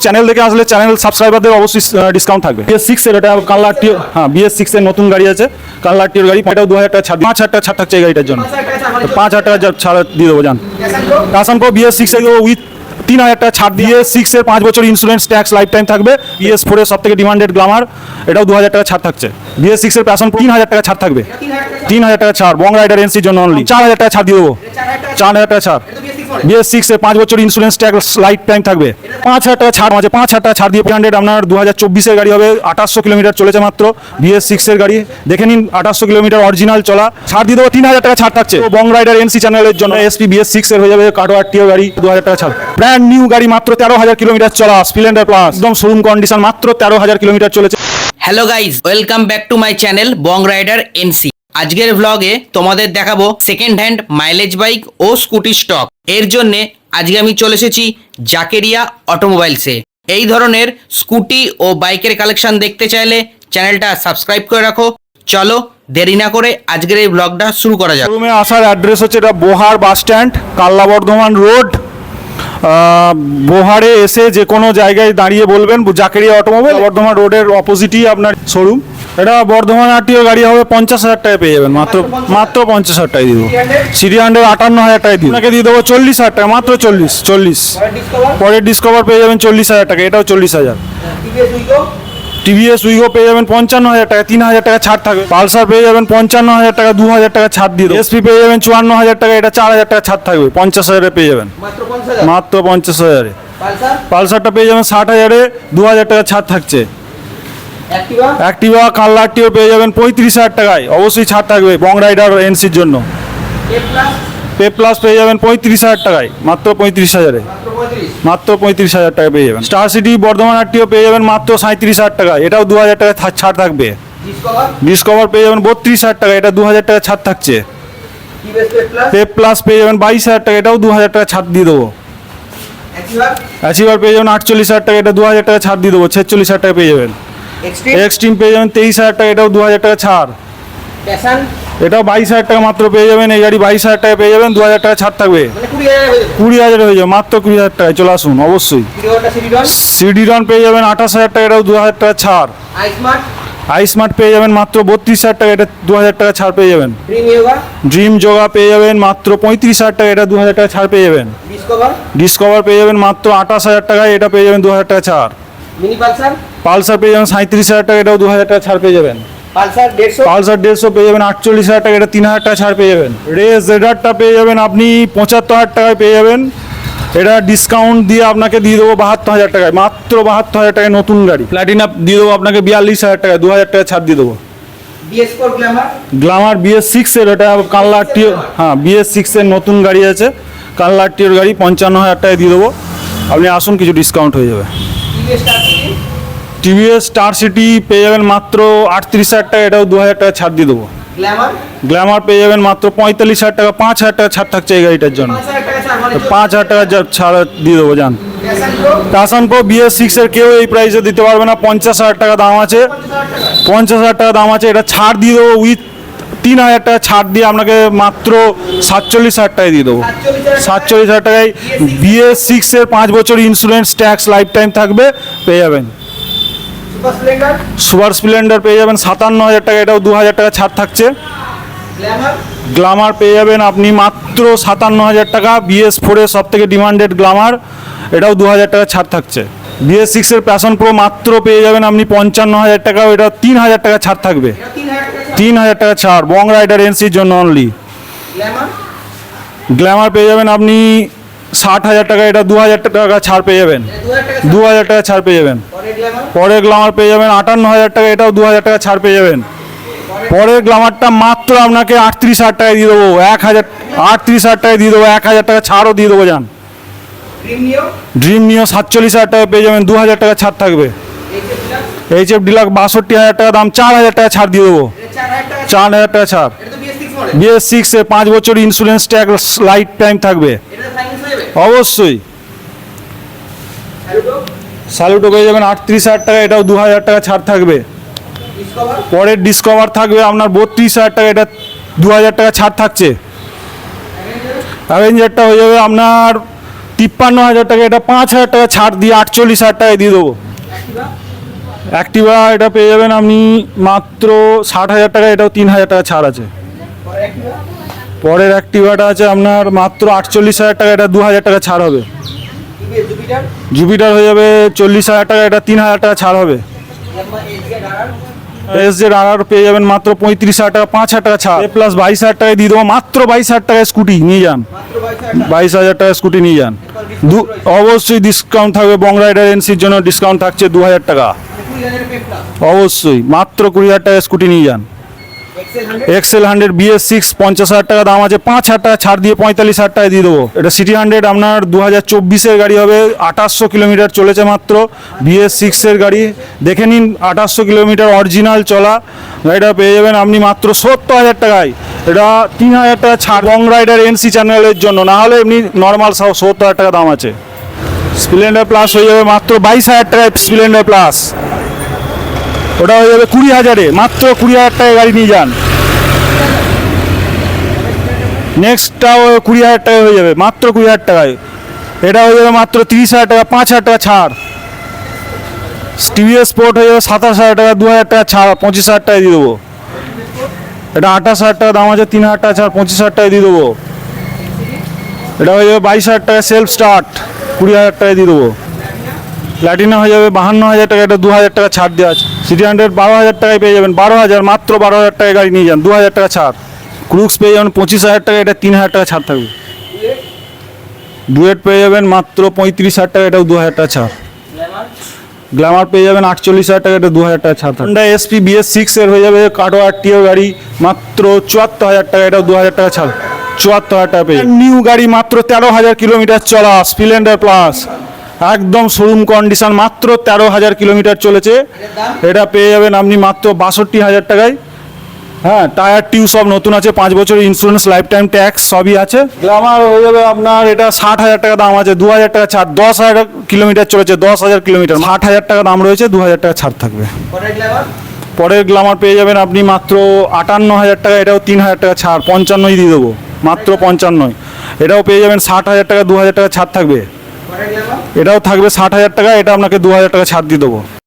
Channel দেখে আসলে channel সাবস্ক্রাইবারদের অবশ্যই ডিসকাউন্ট থাকবে। বিএস সিক্স এর এটা কালার টিও হ্যাঁ বিএস সিক্স এর নতুন গাড়ি আছে। কালার টিওর গাড়ি এটাও দু হাজার টাকা পাঁচ হাজার টাকা ছাড় থাকছে এই গাড়িটার জন্য। পাঁচ হাজার টাকা ছাড় দিয়ে দেবো টাসান বিএস সিক্স এর উইথ তিন হাজার টাকা ছাড় দিয়ে সিক্স এর পাঁচ বছর ইন্স্যুরেন্স ট্যাক্স লাইফ টাইম থাকবে বিএস ফোর এর সব থেকে ডিমান্ডেড গ্লামার এটাও দু হাজার টাকা ছাড় থাকছে। বিএস সিক্স এর প্যাশন তিন হাজার টাকা ছাড় থাকবে। তিন হাজার টাকা ছাড় বং রাইডার এনসির জন্য অনলি চার হাজার টাকা ছাড় দিয়ে দেবো। চার হাজার টাকা ছাড়। বিএস সিক্স এর পাঁচ বছর ইন্স্যুরেন্স ট্যাক্স লাইফ টাইম থাকবে। পাঁচ হাজার টাকা ছাড় আছে পাঁচ হাজার টাকা ছাড় দিয়ে হান্ড্রেড আপনার দু হাজার চব্বিশের গাড়ি হবে। আঠাশশো কিলোমিটার চলেছে মাত্র বিএস সিক্স এর গাড়ি। দেখে নিন, আঠাশশো কিলোমিটার অরিজিনাল চলা। ছাড় দিয়ে দেবো তিন হাজার টাকা ছাড় থাকছে। বং রাইডার এনসি চ্যানেলের জন্য এসপি বিএস সিক্স এর হয়ে যাবে কাটোয়ার টিও গাড়ি, দু হাজার টাকা ছাড়। ব্র্যান্ড নিউ গাড়ি মাত্র তেরো হাজার কিলোমিটার চলা স্প্লেন্ডার প্লাস একদম শোরুম কন্ডিশন মাত্র তেরো হাজার কিলোমিটার চলেছে। Hello guys welcome back to my channel Bong Rider NC আজকের ভ্লগে তোমাদের দেখাবো সেকেন্ড হ্যান্ড মাইলেজ বাইক ও স্কুটি স্টক এর জন্য আজকে আমি চলে এসেছি জাকেরিয়া অটোমোবাইলসে এই ধরনের স্কুটি ও বাইকের কালেকশন দেখতে চাইলে চ্যানেলটা সাবস্ক্রাইব করে রাখো। চলো দেরি না করে আজকের এই ব্লগটা শুরু করা যাক। শোরুমে আসার অ্যাড্রেস হচ্ছে এটা বোহার বাস স্ট্যান্ড কাল্লা বর্ধমান রোড বোহারে এসে যে কোনো জায়গায় দাঁড়িয়ে বলবেন, জাকেরিয়া অটোমোবাইল, বর্ধমান রোডের অপোজিটই আপনার শোরুম এটা বর্ধমান আরটিও গাড়ি হবে, পঞ্চাশ হাজার টাকায় পেয়ে যাবেন, মাত্র মাত্র পঞ্চাশ হাজার টাকায় দিব। সিটি হান্ড্রেড আটান্ন হাজার টাকায় দিব। আপনাকে দিয়ে দেবো চল্লিশ হাজার টাকা, মাত্র চল্লিশ চল্লিশ। পরের ডিসকভার পেয়ে যাবেন চল্লিশ হাজার টাকা, এটাও চল্লিশ হাজার। টিভিএস উইগো পেয়ে যাবেন পঞ্চান্ন হাজার টাকা তিন হাজার টাকা ছাড় থাকবে। পালসার পেয়ে যাবেন পঞ্চান্ন হাজার টাকা দু হাজার টাকা ছাড় দিয়ে এসপি পেয়ে যাবেন চুয়ান্ন হাজার টাকা এটা চার হাজার টাকা ছাড় থাকবে। পঞ্চাশ হাজারে পেয়ে যাবেন। মাত্র পঞ্চাশ হাজারে? পালসারটা পেয়ে যাবেন ষাট হাজারে দু হাজার টাকা ছাড় থাকছে। অ্যাক্টিভা কালারটিও পেয়ে যাবেন পঁয়ত্রিশ হাজার টাকায়। অবশ্যই ছাড় থাকবে বং রাইডার এনসির জন্য। পে প্লাস পেয়ে যাবেন পঁয়ত্রিশ হাজার টাকায় মাত্র পঁয়ত্রিশ হাজারে। মাত্র পঁয়ত্রিশ হাজার টাকা পেয়ে যাবেন। স্টার সিটি বর্ধমান আরটিও পেয়ে যাবেন মাত্র সাঁত্রিশ হাজার টাকা। এটাও দু হাজার টাকা ছাড় থাকবে। ডিসকভার পেয়ে যাবেন বত্রিশ হাজার টাকা। এটা দু হাজার টাকা ছাড় থাকছে। পে প্লাস পেয়ে যাবেন বাইশ হাজার টাকা। এটাও দু হাজার টাকা ছাড় দিয়ে দেবো। অ্যাচিভার পেয়ে যাবেন আটচল্লিশ হাজার টাকা। এটা দু হাজার টাকা ছাড় দিয়ে দেবো। ছেচল্লিশ হাজার টাকা পেয়ে যাবেন। এক্সট্রিম পেয়ে যাবেন তেইশ হাজার টাকা। এটাও দু হাজার টাকা ছাড়। এটাও বাইশ হাজার টাকা মাত্র পেয়ে যাবেন। এই গাড়ি বাইশ হাজার টাকা পেয়ে যাবেন দু হাজার টাকা ছাড় থাকবে। কুড়ি হাজার হয়ে যাবে মাত্র কুড়ি হাজার টাকায়। চলে আসুন অবশ্যই। সিডি রন পেয়ে যাবেন আঠাশ হাজার টাকা এটাও দু হাজার টাকা ছাড়। আই স্মার্ট পেয়ে যাবেন মাত্র বত্রিশ হাজার টাকা এটা দু হাজার টাকা ছাড় পেয়ে যাবেন। ড্রিম যোগা পেয়ে যাবেন মাত্র পঁয়ত্রিশ হাজার টাকা এটা দু হাজার টাকা ছাড় পেয়ে যাবেন। ডিসকভার পেয়ে যাবেন মাত্র আঠাশ হাজার টাকায় এটা পেয়ে যাবেন দু হাজার টাকা ছাড়। পালসার? পালসার পেয়ে যাবেন সাঁত্রিশ হাজার টাকা এটাও দু হাজার টাকা ছাড় পেয়ে যাবেন। পালসার দেড়শো? পেয়ে যাবেন আটচল্লিশ হাজার টাকা এটা তিন হাজার টাকা ছাড় পেয়ে যাবেন। রেস জেডারটা পেয়ে যাবেন আপনি পঁচাত্তর হাজার টাকায় পেয়ে যাবেন। এটা ডিসকাউন্ট দিয়ে আপনাকে দিয়ে দেবো বাহাত্তর হাজার টাকায় মাত্র বাহাত্তর হাজার টাকায় নতুন গাড়ি। প্ল্যাটিনা দিয়ে দেবো আপনাকে বিয়াল্লিশ হাজার টাকা দু হাজার টাকা ছাড় দিয়ে দেবো। গ্ল্যামার গ্লামার বিএস সিক্স এর এটা কাল্লার টিও হ্যাঁ বিএস সিক্স এর নতুন গাড়ি আছে। কাল্লার টিওর গাড়ি পঞ্চান্ন হাজার টাকায় দিয়ে দেবো। আপনি আসুন কিছু ডিসকাউন্ট হয়ে যাবে। টিভিএস স্টার সিটি পেয়ে যাবেন মাত্র আটত্রিশ হাজার টাকা এটাও দু হাজার টাকা ছাড় দিয়ে দেবো। গ্ল্যামার পেয়ে যাবেন মাত্র পঁয়তাল্লিশ হাজার টাকা পাঁচ হাজার টাকা ছাড় থাকছে এই গাড়িটার জন্য। পাঁচ হাজার টাকা যা- ছাড় দিয়ে দেবো যান প্যাশন প্রো বিএস সিক্স এর কেউ এই প্রাইসে দিতে পারবে না পঞ্চাশ হাজার টাকা দাম আছে। পঞ্চাশ হাজার টাকা। দাম আছে এটা ছাড় দিয়ে দেবো উইথ তিন হাজার টাকা ছাড় দিয়ে আপনাকে মাত্র সাতচল্লিশ হাজার টাকায় দিয়ে দেবো। সাতচল্লিশ হাজার টাকায়? বিএস সিক্স এর পাঁচ বছর ইন্স্যুরেন্স ট্যাক্স লাইফ টাইম থাকবে পেয়ে যাবেন। সুপার স্প্লেন্ডার পেয়ে যাবেন সাতান্ন হাজার টাকা। এটাও দু হাজার টাকা ছাড় থাকছে। গ্ল্যামার গ্লামার পেয়ে যাবেন আপনি মাত্র সাতান্ন হাজার টাকা। বিএস ফোরের সব থেকে ডিমান্ডেড গ্লামার এটাও দু হাজার টাকা ছাড় থাকছে। বিএস সিক্সের প্যাশন প্রো মাত্র পেয়ে যাবেন আপনি পঞ্চান্ন হাজার টাকা। এটা তিন হাজার টাকা ছাড় থাকবে। তিন হাজার টাকা ছাড়। বং রাইডার এনসির জন্য অনলি গ্ল্যামার পেয়ে যাবেন আপনি ষাট হাজার টাকা, এটা দু হাজার টাকা ছাড় পেয়ে যাবেন। দু হাজার টাকা ছাড় পেয়ে যাবেন। পরে পরের গ্লামার পেয়ে যাবেন আটান্ন হাজার টাকা, এটাও দু হাজার টাকা ছাড় পেয়ে যাবেন। পরের গ্লামারটা মাত্র আপনাকে আটত্রিশ হাজার টাকায় দিয়ে দেবো, এক হাজার, আটত্রিশ হাজার টাকায় দিয়ে দেবো, এক হাজার টাকা ছাড়ও দিয়ে দেবো যান ড্রিম নিয়েও সাতচল্লিশ হাজার টাকা পেয়ে যাবেন দু হাজার টাকা ছাড় থাকবে। এইচ এফ ডিলাক বাষট্টি হাজার টাকা দাম চার হাজার টাকা ছাড় দিয়ে দেবো। চার হাজার টাকা ছাড়। বিএস সিক্স পাঁচ বছর ইন্স্যুরেন্স ট্যাক্স লাইফ টাইম থাকবে। অবশ্যই। স্যালুটো পেয়ে যাবেন আটত্রিশ হাজার টাকা এটাও দু হাজার টাকা ছাড় থাকবে। পরের ডিসকভার থাকবে আপনার বত্রিশ হাজার টাকা এটা দু হাজার টাকা ছাড় থাকছে। অ্যাভেঞ্জারটা হয়ে যাবে আপনার তিপ্পান্ন হাজার টাকা এটা পাঁচ হাজার টাকা ছাড় দিয়ে আটচল্লিশ হাজার টাকায় দিয়ে দেবো। অ্যাক্টিভা এটা পেয়ে যাবেন আপনি মাত্র ষাট হাজার টাকা এটাও তিন হাজার টাকা ছাড় আছে। পরের অ্যাক্টিভাটা আছে আপনার মাত্র আটচল্লিশ হাজার টাকা, এটা দু হাজার টাকা ছাড় হবে। জুপিটার হয়ে যাবে চল্লিশ হাজার টাকা, এটা তিন হাজার টাকা ছাড় হবে। এস জেড আর পেয়ে যাবেন মাত্র পঁয়ত্রিশ হাজার টাকা, পাঁচ হাজার টাকা ছাড়। প্লাস বাইশ হাজার টাকায় দিয়ে দেবো, মাত্র বাইশ হাজার টাকায় স্কুটি নিয়ে যান। বাইশ হাজার টাকা স্কুটি নিয়ে যান। দু, অবশ্যই ডিসকাউন্ট থাকবে বং রাইডার এনসির জন্য ডিসকাউন্ট থাকছে দু হাজার টাকা। অবশ্যই, মাত্র কুড়ি হাজার টাকা স্কুটি নিয়ে যান। এক্সেল হান্ড্রেড বিএস সিক্স পঞ্চাশ হাজার টাকা দাম আছে, পাঁচ হাজার টাকা ছাড় দিয়ে পঁয়তাল্লিশ হাজার টাকা দিয়ে দেবো। এটা সিটি হান্ড্রেড আপনার দু হাজার চব্বিশের গাড়ি হবে, আঠাশশো কিলোমিটার চলেছে মাত্র। বিএস সিক্সের গাড়ি, দেখে নিন, আঠাশশো কিলোমিটার অরিজিনাল চলা। গাড়িটা পেয়ে যাবেন আপনি মাত্র সত্তর হাজার টাকায়। এটা তিন হাজার টাকা ছাড় লং রাইডার এনসি চ্যানেলের জন্য, না হলে এমনি নর্মাল সত্তর হাজার টাকা দাম আছে। স্প্লেন্ডার প্লাস হয়ে যাবে মাত্র বাইশ হাজার টাকায় স্প্লেন্ডার প্লাস ওটা হয়ে যাবে কুড়ি হাজারে। মাত্র কুড়ি হাজার টাকায় গাড়ি নিয়ে যান। নেক্সটটাও কুড়ি হাজার টাকায় হয়ে যাবে। মাত্র কুড়ি হাজার টাকায়। এটা হয়ে যাবে মাত্র তিরিশ হাজার টাকা, পাঁচ হাজার টাকা ছাড়। টিভিএস স্পোর্ট হয়ে যাবে সাতাশ হাজার টাকা, দু হাজার টাকা ছাড়, পঁচিশ হাজার টাকায় দিয়ে দেবো। এটা আঠাশ হাজার টাকা দাম আছে, তিন হাজার টাকা ছাড়, পঁচিশ হাজার টাকায় দিয়ে দেবো। এটা হয়ে যাবে বাইশ হাজার টাকা সেলফ স্টার্ট কুড়ি হাজার টাকায় দিয়ে দেবো। প্ল্যাটিনা হয়ে যাবে, বাহান্ন হাজার টাকা, এটা দু হাজার টাকা ছাড় দেওয়া আছে। সিটি হান্ড্রেড বারো হাজার টাকায় পেয়ে যাবেন, বারো হাজার, মাত্র বারো হাজার টাকায় গাড়ি নিয়ে যান দু হাজার টাকা ছাড়। ক্রুক্স পেয়ে যাবেন, পঁচিশ হাজার টাকা, এটা তিন হাজার টাকা ছাড় থাকবে। ডুয়েট পেয়ে যাবেন, মাত্র পঁয়ত্রিশ হাজার টাকা, এটাও দু হাজার টাকা ছাড়। গ্ল্যামার পেয়ে যাবেন, আটচল্লিশ হাজার টাকা, এটা দু হাজার টাকা ছাড় থাকবে। এসপি বিএস সিক্স এর হয়ে যাবে কাটো আরটিও গাড়ি, মাত্র চুয়াত্তর হাজার টাকা, এটাও দু হাজার টাকা ছাড়। চুয়াত্তর হাজার টাকা পেয়ে নিউ গাড়ি মাত্র তেরো হাজার কিলোমিটার চলা স্প্লেন্ডার প্লাস একদম শোরুম কন্ডিশন মাত্র তেরো হাজার কিলোমিটার চলেছে। এটা পেয়ে যাবেন আপনি মাত্র বাষট্টি হাজার টাকায়। হ্যাঁ টায়ার টিউ সব নতুন আছে পাঁচ বছরের ইন্স্যুরেন্স লাইফ টাইম ট্যাক্স সবই আছে। গ্লামার হয়ে যাবে আপনার এটা ষাট হাজার টাকা দাম আছে দু হাজার টাকা ছাড় দশ হাজার কিলোমিটার চলেছে দশ হাজার কিলোমিটার ষাট হাজার টাকা দাম রয়েছে দু হাজার টাকা ছাড় থাকবে। পরের গ্লামার পেয়ে যাবেন আপনি মাত্র আটান্ন হাজার টাকা এটাও তিন হাজার টাকা ছাড় পঞ্চান্নই দিয়ে দেবো মাত্র পঞ্চান্নই। এটাও পেয়ে যাবেন ষাট হাজার টাকা দু হাজার টাকা ছাড় থাকবে। এটাও থাকবে ষাট হাজার টাকা এটা আপনাকে দু হাজার টাকা ছাড় দিয়ে দেবো।